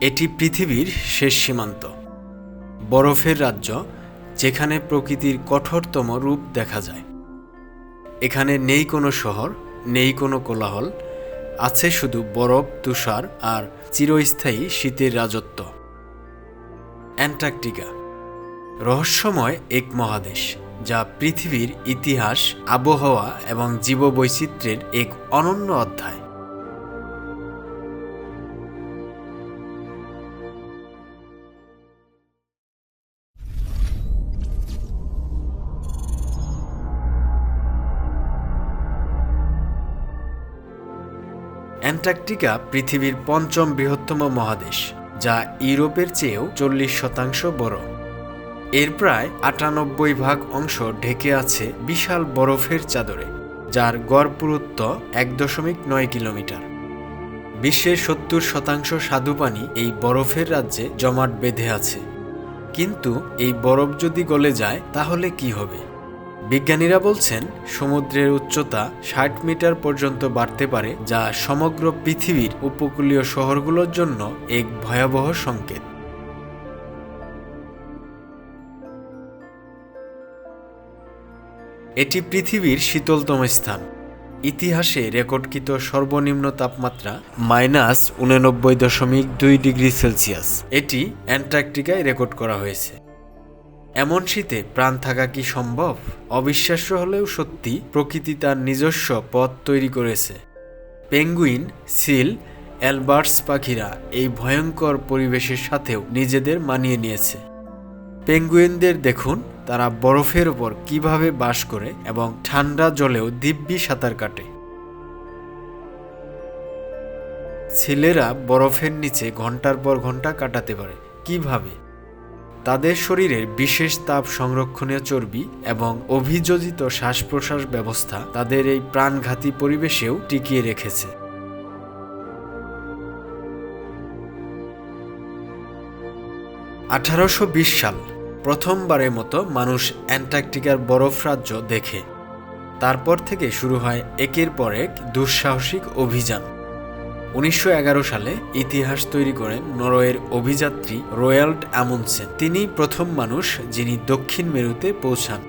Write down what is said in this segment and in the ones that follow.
এটি পৃথিবীর শেষ সীমান্ত, বরফের রাজ্য, যেখানে প্রকৃতির কঠোরতম রূপ দেখা যায়। এখানে নেই কোনো শহর, নেই কোনো কোলাহল, আছে শুধু বরফ, তুষার আর চিরস্থায়ী শীতের রাজত্ব। অ্যান্টার্কটিকা, রহস্যময় এক মহাদেশ, যা পৃথিবীর ইতিহাস, আবহাওয়া এবং জীববৈচিত্র্যের এক অনন্য অধ্যায়। অ্যান্টার্কটিকা পৃথিবীর পঞ্চম বৃহত্তম মহাদেশ, যা ইউরোপের চেয়েও চল্লিশ শতাংশ বড়। এর প্রায় আটানব্বই ভাগ অংশ ঢেকে আছে বিশাল বরফের চাদরে, যার গড় পুরুত্ব এক দশমিক নয় কিলোমিটার। বিশ্বের সত্তর শতাংশ স্বাদুপানি এই বরফের রাজ্যে জমাট বেঁধে আছে। কিন্তু এই বরফ যদি গলে যায়, তাহলে কি হবে? বিজ্ঞানীরা বলছেন, সমুদ্রের উচ্চতা ষাট মিটার পর্যন্ত বাড়তে পারে যা সমগ্র পৃথিবীর উপকূলীয় শহরগুলোর জন্য এক ভয়াবহ সংকেত। এটি পৃথিবীর শীতলতম স্থান। ইতিহাসে রেকর্ডকৃত সর্বনিম্ন তাপমাত্রা মাইনাস উননব্বই দশমিক দুই ডিগ্রি সেলসিয়াস। এটি অ্যান্টার্কটিকায় রেকর্ড করা হয়েছে। এমন শীতে প্রাণ থাকা কি সম্ভব? অবিশ্বাস্য হলেও সত্যি, প্রকৃতি তার নিজস্ব পথ তৈরি করেছে। পেঙ্গুইন, সিল, অ্যালবার্টস পাখিরা এই ভয়ঙ্কর পরিবেশের সাথেও নিজেদের মানিয়ে নিয়েছে। পেঙ্গুইনদের দেখুন, তারা বরফের ওপর কীভাবে বাস করে এবং ঠান্ডা জলেও দিব্যি সাঁতার কাটে। ছেলেরা বরফের নিচে ঘণ্টার পর ঘণ্টা কাটাতে পারে। কীভাবে? তাদের শরীরের বিশেষ তাপ সংরক্ষণীয় চর্বি এবং অভিযোজিত শ্বাস প্রশ্বাস ব্যবস্থা তাদের এই প্রাণঘাতী পরিবেশেও টিকিয়ে রেখেছে। আঠারোশো বিশ সাল প্রথমবারের মতো মানুষ অ্যান্টার্কটিকার বরফ রাজ্য দেখে। তারপর থেকে শুরু হয় একের পর এক দুঃসাহসিক অভিযান। উনিশশো এগারো সালে ইতিহাস তৈরি করেন নরওয়ের অভিযাত্রী রয়্যাল্ড অ্যামুনসেন তিনি প্রথম মানুষ যিনি দক্ষিণ মেরুতে পৌঁছান।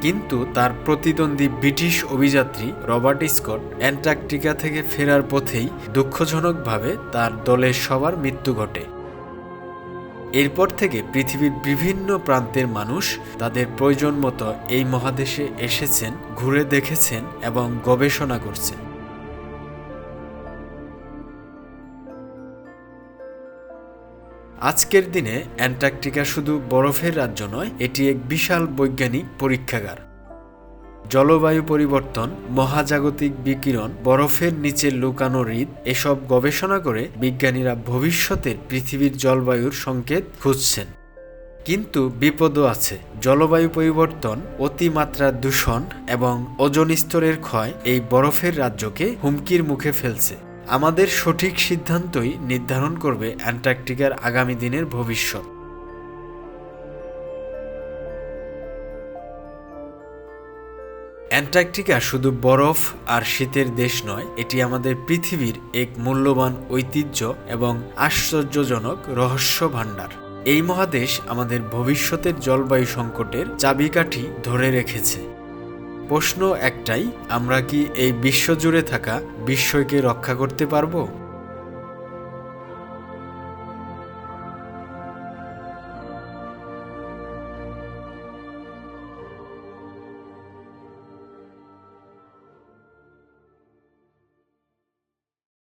কিন্তু তার প্রতিদ্বন্দ্বী ব্রিটিশ অভিযাত্রী রবার্ট স্কট অ্যান্টার্কটিকা থেকে ফেরার পথেই দুঃখজনকভাবে তার দলের সবার মৃত্যু ঘটে। এরপর থেকে পৃথিবীর বিভিন্ন প্রান্তের মানুষ তাদের প্রয়োজন মতো এই মহাদেশে এসেছেন, ঘুরে দেখেছেন এবং গবেষণা করছেন। আজকের দিনে অ্যান্টার্কটিকা শুধু বরফের রাজ্য নয়, এটি এক বিশাল বৈজ্ঞানিক পরীক্ষাগার। জলবায়ু পরিবর্তন, মহাজাগতিক বিকিরণ, বরফের নিচে লুকানো হৃদ এসব গবেষণা করে বিজ্ঞানীরা ভবিষ্যতের পৃথিবীর জলবায়ুর সংকেত খুঁজছেন। কিন্তু বিপদও আছে। জলবায়ু পরিবর্তন, অতিমাত্রা দূষণ এবং ওজন স্তরের ক্ষয় এই বরফের রাজ্যকে হুমকির মুখে ফেলছে। আমাদের সঠিক সিদ্ধান্তই নির্ধারণ করবে অ্যান্টার্কটিকার আগামী দিনের ভবিষ্যৎ। অ্যান্টার্কটিকা শুধু বরফ আর শীতের দেশ নয়, এটি আমাদের পৃথিবীর এক মূল্যবান ঐতিহ্য এবং আশ্চর্যজনক রহস্য ভাণ্ডার। এই মহাদেশ আমাদের ভবিষ্যতের জলবায়ু সংকটের চাবিকাঠি ধরে রেখেছে। প্রশ্ন একটাই আমরা কি এই বিশ্বজুড়ে থাকা বিশ্বকে রক্ষা করতে পারব?